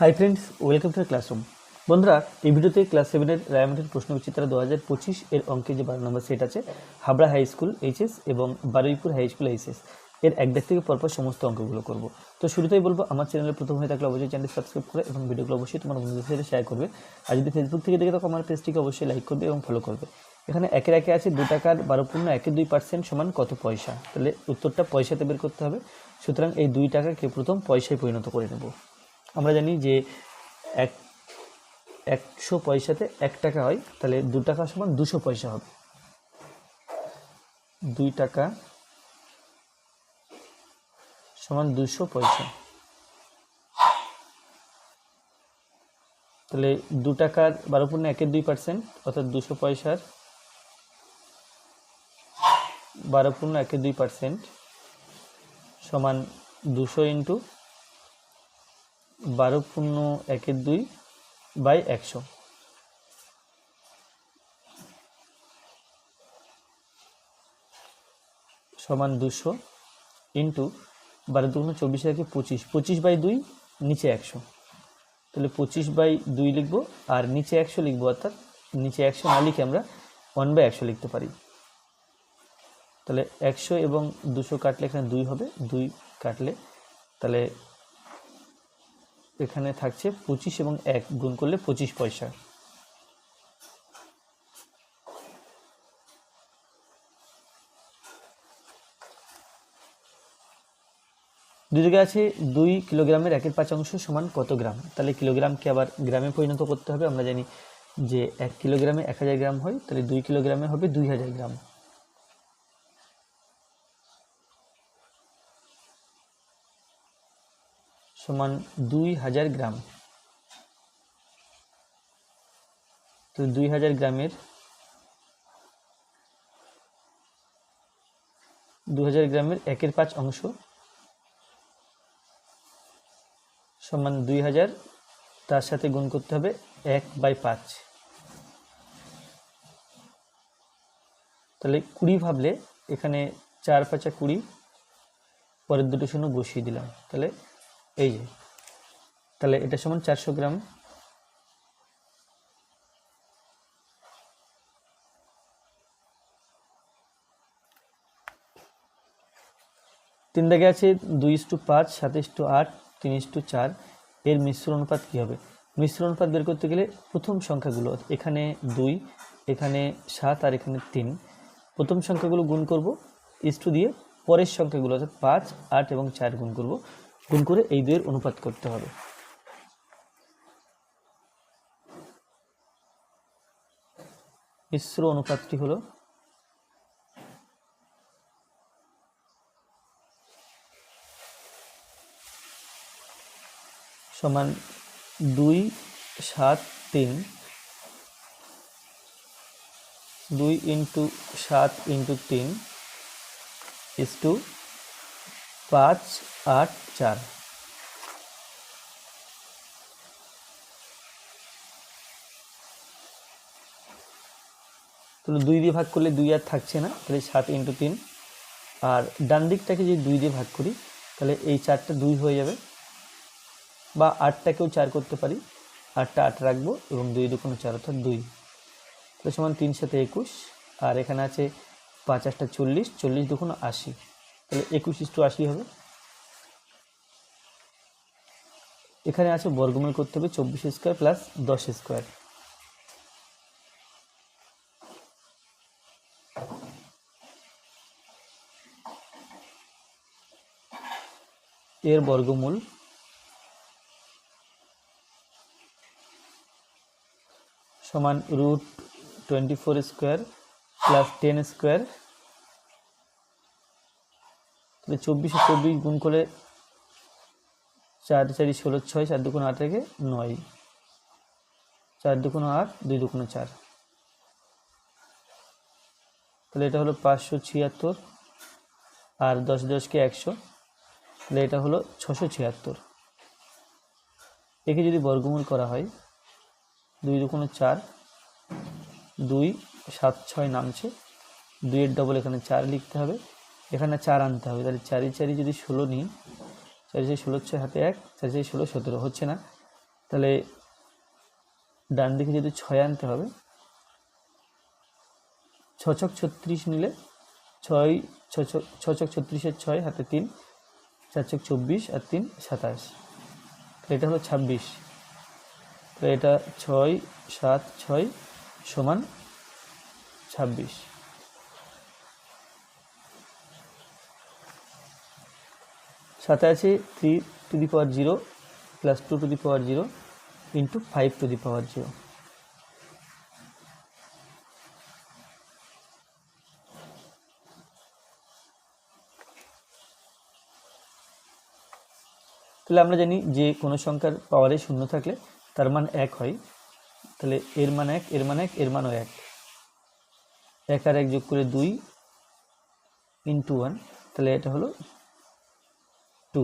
Hi friends welcome to classroom বন্ধুরা, এই ভিডিওতে ক্লাস সেভেনের রায়মাটির প্রশ্ন বিচিত্রা দু হাজার পঁচিশ এর অঙ্কে যে বারো নম্বর সেট আছে, হাবড়া হাই স্কুল এইচএস এবং বারুইপুর হাই স্কুল এইচএস এর এক দেখ থেকে পরপর সমস্ত অঙ্কগুলো করব। তো শুরুতেই বলব, আমার চ্যানেলে প্রথম হয়ে থাকলে অবশ্যই চ্যানেল সাবস্ক্রাইব করে এবং ভিডিওগুলো অবশ্যই তোমার বন্ধুদের সাথে শেয়ার করবে। আর যদি ফেসবুক থেকে দেখে থাকো, আমার পেজটিকে অবশ্যই লাইক করবে এবং ফলো করবে। এখানে একের একে আছে দু টাকার বারো পূর্ণ একে দুই পার্সেন্ট সমান কত পয়সা? তাহলে উত্তরটা পয়সাতে বের করতে হবে। সুতরাং এই দুই টাকাকে প্রথম পয়সায় পরিণত করে নেব। আমরা জানি যে এক, একশো পয়সাতে এক টাকা হয়, তাহলে দু টাকা সমান দুশো পয়সা হবে। দুই টাকা সমান দুশো পয়সা। তাহলে দু টাকার বারো পূর্ণ একের দুই পার্সেন্ট, অর্থাৎ দুশো পয়সার বারো পূর্ণ একের দুই পার্সেন্ট সমান দুশো ইন্টু বারো পূর্ণ একের দুই বাই একশো। সমান দুশো ইন্টু বারো দুগুণ চব্বিশ একে পঁচিশ। পঁচিশ বাই দুই, নিচে একশো। তাহলে পঁচিশ বাই দুই লিখব আর নিচে একশো লিখব, অর্থাৎ নিচে একশো না লিখে আমরা ওয়ান বাই একশো লিখতে পারি। তাহলে একশো এবং দুশো কাটলে এখানে দুই হবে। দুই কাটলে তাহলে এখানে থাকছে পঁচিশ এবং এক, গুণ করলে পঁচিশ পয়সা। দুদিকে আছে দুই কিলোগ্রামের একের পাঁচ অংশ সমান কত গ্রাম? তাহলে কিলোগ্রামকে আবার গ্রামে পরিণত করতে হবে। আমরা জানি যে এক কিলোগ্রামে এক হাজার গ্রাম হয়, তাহলে দুই কিলোগ্রামে হবে দুই হাজার গ্রাম। সমান দুই হাজার গ্রাম। তো দুই হাজার গ্রামের দু হাজার গ্রামের একের পাঁচ অংশ সমান দুই হাজার, তার সাথে গুণ করতে হবে এক বাই পাঁচ। তাহলে কুড়ি ভাবলে এখানে চার পাঁচা কুড়ি, পরের দুটো শূন্য বসিয়ে দিলাম। তাহলে এই যে, তাহলে এটা সমান চারশো গ্রাম। তিন দাগে আছে দুই ইস টু পাঁচ, সাত ইস টু আট, তিন ইস টু চার। এর মিশ্র অনুপাত কী হবে? মিশ্র অনুপাত বের করতে গেলে প্রথম সংখ্যাগুলো এখানে দুই, এখানে সাত আর এখানে তিন। প্রথম সংখ্যাগুলো গুণ করব ইস্টু দিয়ে পরের সংখ্যাগুলো অর্থাৎ পাঁচ, আট এবং চার গুণ করব। গুণ করে এই দুয়ের অনুপাত করতে হবে। মিশ্র অনুপাতটি হলো সমান দুই সাত তিন, দুই ইন্টু সাত ইন্টু তিন ইস পাঁচ আট, চার। তাহলে দুই দিয়ে ভাগ করলে দুই আর থাকছে না, তাহলে সাত ইন্টু তিন। আর ডান দিকটাকে যদি দুই দিয়ে ভাগ করি, তাহলে এই চারটা দুই হয়ে যাবে। বা আটটাকেও চার করতে পারি। আটটা আট রাখব এবং দুই দুকোনো চার অর্থাৎ দুই। তাহলে সমান তিন সাথে একুশ। আর এখানে আছে পাঁচ আটটা চল্লিশ চল্লিশ দুকোনো আশি। তাহলে একুশ ইস্টু আশি হবে। এখানে আছে বর্গমূল করতে হবে চব্বিশ স্কোয়ার প্লাস দশ স্কোয়ার। এর বর্গমূল সমান root twenty four square plus ten square. চব্বিশে চব্বিশ গুণ করে চার চারি ষোলো ছয়, চার দুগুণ আট থেকে নয়। চার দুগুণ আট, দুই দুগুণ চার। তাহলে এটা হলো পাঁচশো ছিয়াত্তর আর দশ দশকে একশো। তাহলে এটা হলো ছশো ছিয়াত্তর। একে যদি বর্গমূল করা হয়, দুই দুগুণ চার, দুই সাত ছয় নামছে। দুইয়ের ডবল এখানে চার লিখতে হবে। এখানে চার আনতে হবে। তাহলে চারি চারি যদি ষোলো নিই চারি ষোলো ছয় হাতে এক, চারি ষোলো সতেরো, হচ্ছে না? তাহলে ডান দিকে যদি ছয় আনতে হবে ছছক ছত্রিশ নিলে ছয় ছছক ছত্রিশের ছয়, হাতে তিন চার ছক চব্বিশ আর তিন, সাতাশ। এটা হলো ছাব্বিশ। তো এটা ছয়, সাত, ছয় সমান ছাব্বিশ। সাথে আছে three to the power zero plus two to the power zero into five to the power zero তাহলে আমরা জানি যে কোনো সংখ্যার পাওয়ারে শূন্য থাকলে তার মান এক হয়। তাহলে এর মান এক, এর মান এক, এর মানও এক। এক আর এক যোগ করে দুই ইন্টু ওয়ান তাহলে এটা হলো টু।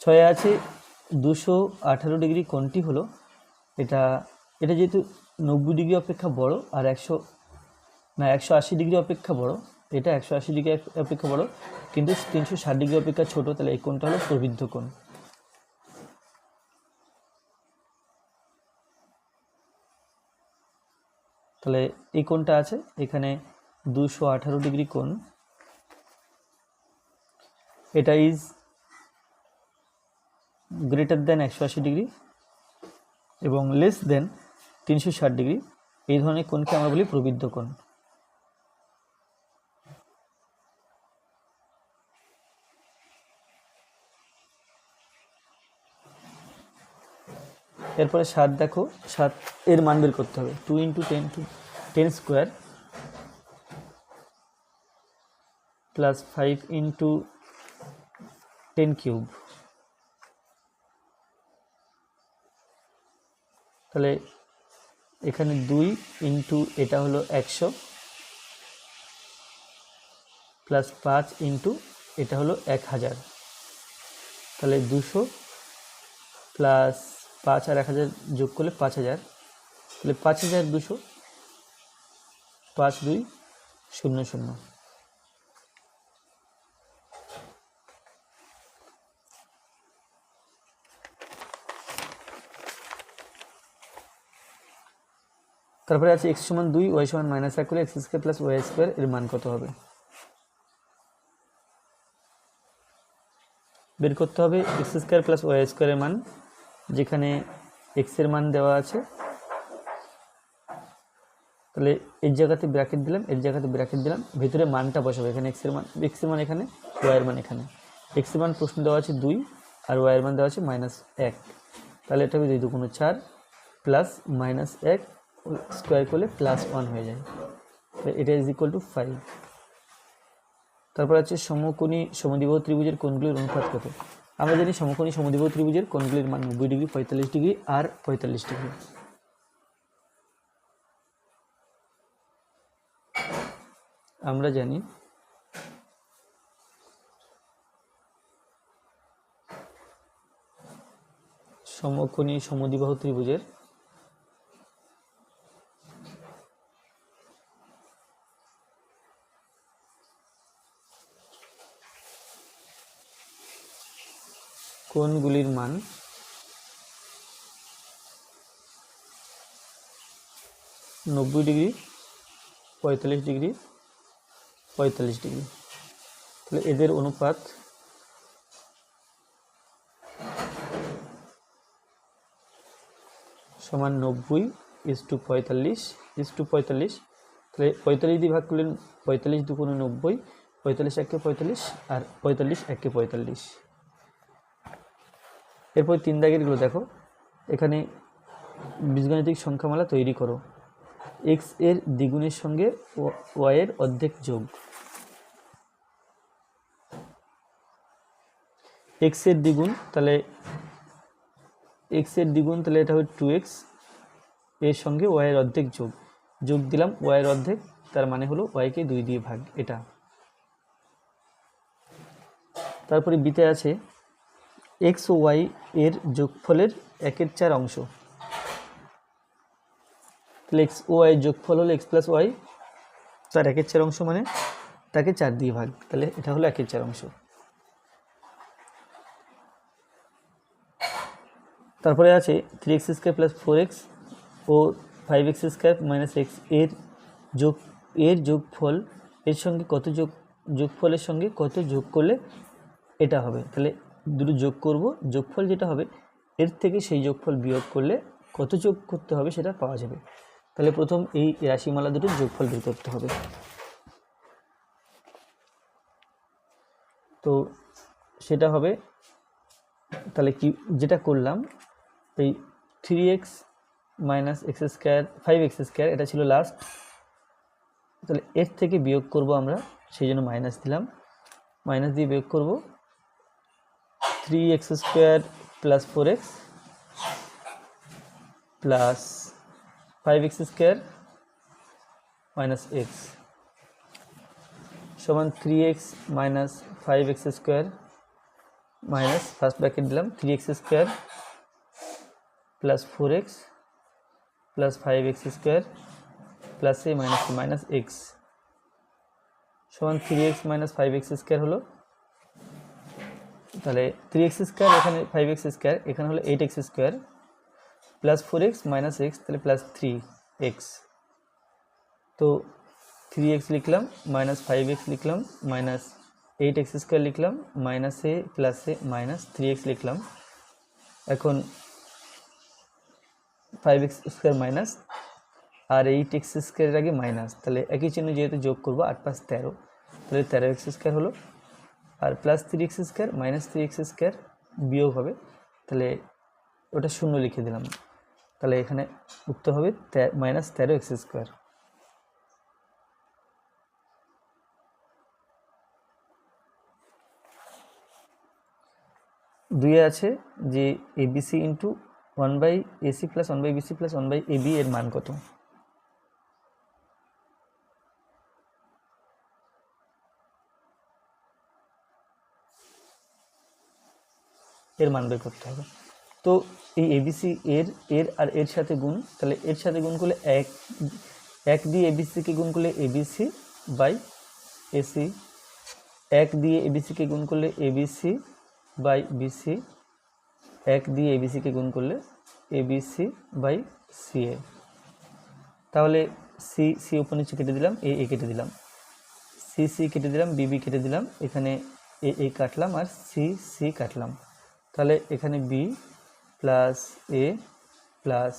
ছয় আছে, দুশো আঠারো ডিগ্রি কোণটি হলো? এটা এটা যেহেতু নব্বই ডিগ্রি অপেক্ষা বড় আর একশো, না, একশো আশি ডিগ্রি অপেক্ষা বড়, এটা একশো আশি ডিগ্রি অপেক্ষা বড়, কিন্তু তিনশো ষাট ডিগ্রি অপেক্ষা ছোট, তাহলে এই কোণটা হলো প্রবৃদ্ধ কোণ। তাহলে এই কোণটা আছে, এখানে দুশো আঠারো ডিগ্রি কোণ। এটা ইজ গ্রেটার দেন একশো আশি ডিগ্রি এবং লেস দেন তিনশো ষাট ডিগ্রি এই ধরনের কোণকে আমরা বলি প্রবৃদ্ধ কোণ। এরপরে সাত দেখো, সাত এর মান বের করতে হবে। Two into ten to ten square plus five into ten cube. তাহলে এখানে দুই ইন্টু এটা হলো একশো প্লাস পাঁচ ইন্টু এটা হলো এক হাজার। তাহলে দুশো প্লাস পাঁচ আর এক হাজার যোগ করলে পাঁচ হাজার। তাহলে পাঁচ হাজার দুশো, পাঁচ দুই শূন্য শূন্য। তারপরে আছে এক্স সমান দুই ওয়াই সমান মাইনাস এক করে x square plus y square এর মান কত হবে? বের করতে হবে এক্স স্কোয়ার প্লাস ওয়াই স্কোয়ারের মান, যেখানে এক্সের মান দেওয়া আছে। তাহলে এর জায়গাতে ব্র্যাকেট দিলাম, এর জায়গাতে ব্র্যাকেট দিলাম, ভিতরে মানটা বসাবো, এখানে এক্সের মান এক্সের মান এখানে ওয়াইয়ের মান এখানে। এক্সের মান প্রশ্ন দেওয়া আছে দুই, আর ওয়াইয়ের মান দেওয়া আছে মাইনাস এক। তাহলে এটা হবে দুই দুগুণ চার প্লাস মাইনাস এক স্কোয়ার করলে প্লাস ওয়ান হয়ে যায়। এটা ইজ ইকুয়াল টু ফাইভ তারপর আছে সমকোণী সমদ্বিবাহু ত্রিভুজের কোণগুলির অনুপাত কত? আমরা জানি সমকোণী সমদ্বিবাহু ত্রিভুজের কোণগুলির মান নব্বই ডিগ্রি পঁয়তাল্লিশ ডিগ্রি আর পঁয়তাল্লিশ ডিগ্রি আমরা জানি সমকোণী সমদ্বিবাহু ত্রিভুজের কোণগুলির মান? নব্বই ডিগ্রি, পঁয়তাল্লিশ ডিগ্রি পঁয়তাল্লিশ ডিগ্রি। তাহলে এদের অনুপাত সমান নব্বই ইস টু পঁয়তাল্লিশ ইস টু পঁয়তাল্লিশ। তাহলে পঁয়তাল্লিশ দিয়ে ভাগ করলেন পঁয়তাল্লিশ দুগুণে নব্বই, পঁয়তাল্লিশ একে পঁয়তাল্লিশ আর পঁয়তাল্লিশ একে পঁয়তাল্লিশ। এরপর তিন দাগেরগুলো দেখো। এখানে বীজগাণিতিক সংখ্যামালা তৈরি করো। এক্সের দ্বিগুণের সঙ্গে ওয়াই এর অর্ধেক যোগ। এক্সের দ্বিগুণ, তাহলে এক্সের দ্বিগুণ, তাহলে এটা হবে টু এক্সের সঙ্গে ওয়াই এর অর্ধেক যোগ। যোগ দিলাম ওয়াই এর অর্ধেক, তার মানে হলো ওয়াইকে দুই দিয়ে ভাগ, এটা। তারপরে বিতে আছে এক্স ও ওয়াই এর যোগফলের একের চার অংশ। তাহলে এক্স ও ওয়াই যোগফল হলো এক্স প্লাস ওয়াই, তার একের চার অংশ মানে তাকে চার দিয়ে ভাগ। তাহলে এটা হলো একের চার অংশ। তারপরে আছে three x square plus four x ও ফাইভ এক্স স্কোয়ার মাইনাস এক্সের যোগ, এর যোগফল, এর সঙ্গে কত যোগ, যোগফলের সঙ্গে কত যোগ করলে এটা হবে? তাহলে দুটো যোগ করব। যোগফল যেটা হবে, এর থেকে সেই যোগফল বিয়োগ করলে কত যোগ করতে হবে সেটা পাওয়া যাবে। তাহলে প্রথম এই রাশিমালা দুটোর যোগফল বের করতে হবে। তো সেটা হবে, তাহলে কি, যেটা করলাম, এই three x minus x square five x square এটা ছিল লাস্ট তাহলে এর থেকে বিয়োগ করব আমরা, সেই জন্য মাইনাস দিলাম। মাইনাস দিয়ে বিয়োগ করব three x square plus four x plus five x square minus x সমান three x minus five x square minus first bracket দিলাম three x square plus four x plus five x square plus a minus minus x সমান three x minus five x square হলো তাহলে three x square এখানে five x square এখানে হলো eight x square plus four x minus x তাহলে plus three x তো three x লিখলাম minus five x লিখলাম মাইনাস এইট এক্স স্কোয়ার লিখলাম minus a plus a minus three x লিখলাম। এখন ফাইভ এক্স স্কোয়ার মাইনাস আর eight x স্কোয়ারের আগে মাইনাস তাহলে একই চিহ্ন যেহেতু যোগ করব, আট পাঁচ তেরো, তাহলে তেরো এক্স স্কোয়ার হলো আর plus three x square minus three x square বিয়োগ হবে, তাহলে ওটা শূন্য লিখে দিলাম। তাহলে এখানে উত্তর হবে মাইনাস তেরো এক্স স্কোয়ার দুইয়ে আছে যে ABC into one by AC plus one by BC plus one by AB এর মান কত? এর মান বের করতে হবে। তো এই এবিসি এর এর আর এর সাথে গুণ, তাহলে এর সাথে গুণ করলে এক এক দিয়ে এবিসিকে গুণ করলে এবিসি বাই এসি এক দিয়ে এবিসিকে গুণ করলে এবিসি বাই বিসি এক দিয়ে এবিসিকে গুণ করলে এবিসি বাই সিএ তাহলে সি সি উপর নিচে কেটে দিলাম এ এ কেটে দিলাম। সি সি কেটে দিলাম বিবি কেটে দিলাম, এখানে এ এ কাটলাম আর সি সি কাটলাম। তাহলে এখানে বি প্লাস এ প্লাস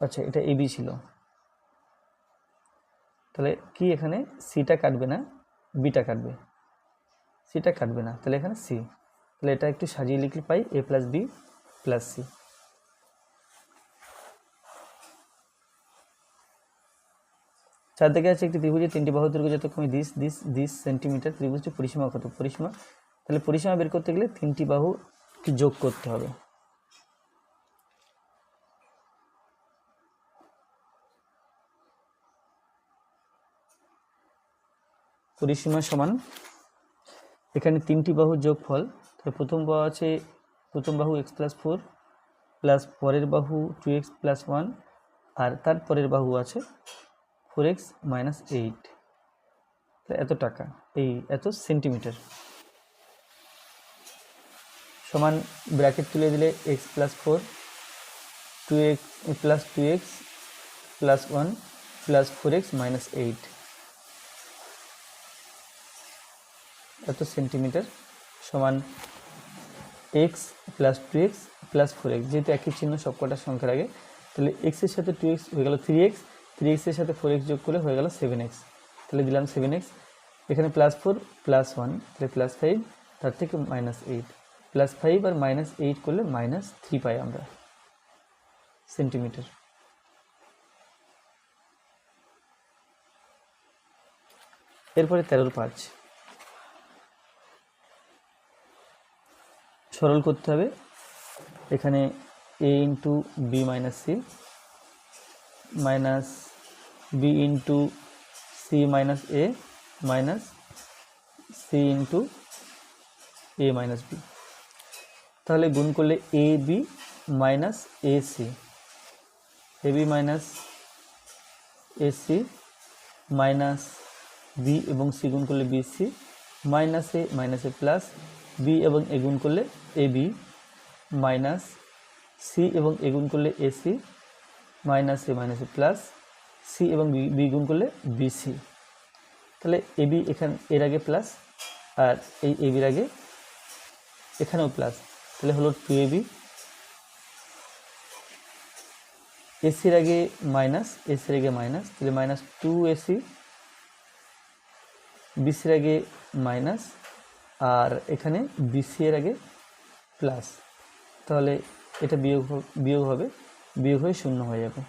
আচ্ছা এটা এবি ছিল। তাহলে কি এখানে সিটা কাটবে না বিটা কাটবে? সিটা কাটবে না, তাহলে এখানে সি তাহলে এটা একটু সাজিয়ে লিখলে পাই a plus b plus c চার দিকে আছে একটি ত্রিভুজের তিনটি বাহু দৈর্ঘ্য যতক্ষণ দিস দিস দিস সেন্টিমিটার ত্রিভুজটি পরিসীমা কত? পরিসীমা? তাহলে পরিসীমা বের করতে গেলে তিনটি বাহু যোগ করতে হবে। পরিসীমা সমান, এখানে তিনটি বাহুর যোগফল, তাহলে প্রথম বাহু আছে, প্রথম বাহু এক্স প্লাস ফোর প্লাস পরের বাহু টু এক্স প্লাস ওয়ান আর তার পরের বাহু আছে ফোর এক্স মাইনাস এইট এত টাকা, এই এত সেন্টিমিটার সমান ব্র্যাকেট তুলে দিলে x plus four two x plus two x plus one plus four x minus eight এত সেন্টিমিটার সমান x plus two x plus four x যেহেতু একই চিহ্ন সবকটা সংখ্যার আগে, তাহলে এক্সের সাথে টু এক্স হয়ে গেল থ্রি এক্স থ্রি এক্সের সাথে ফোর এক্স যোগ করলে হয়ে গেল সেভেন এক্স তাহলে দিলাম সেভেন এক্স এখানে প্লাস ফোর প্লাস ওয়ান তাহলে প্লাস ফাইভ তার থেকে মাইনাস এইট প্লাস ফাইভ আর মাইনাস এইট করলে মাইনাস থ্রি পাই আমরা সেন্টিমিটার এরপরে তেরোর পাঁচ। সরল করতে হবে। এখানে A into B minus C minus B into C minus A minus C into A minus B তাহলে গুণ করলে A B minus A C A B minus A C minus B এবং সি গুণ করলে B C minus A minus A plus B এবং এ গুণ করলে A B minus C এবং এ গুণ করলে A C minus A minus A plus C এবং বি গুণ করলে বিসি তাহলে এ বি এখান, এর আগে প্লাস আর এই এ বির আগে এখানেও প্লাস তাহলে হলো টু এ বি এসির আগে মাইনাস এসির আগে মাইনাস তাহলে মাইনাস টু এসি বিসির আগে মাইনাস আর এখানে বিসি এর আগে প্লাস তাহলে এটা বিয়োগ বিয়োগ হবে, বিয়োগ হয়ে শূন্য হয়ে যাবে।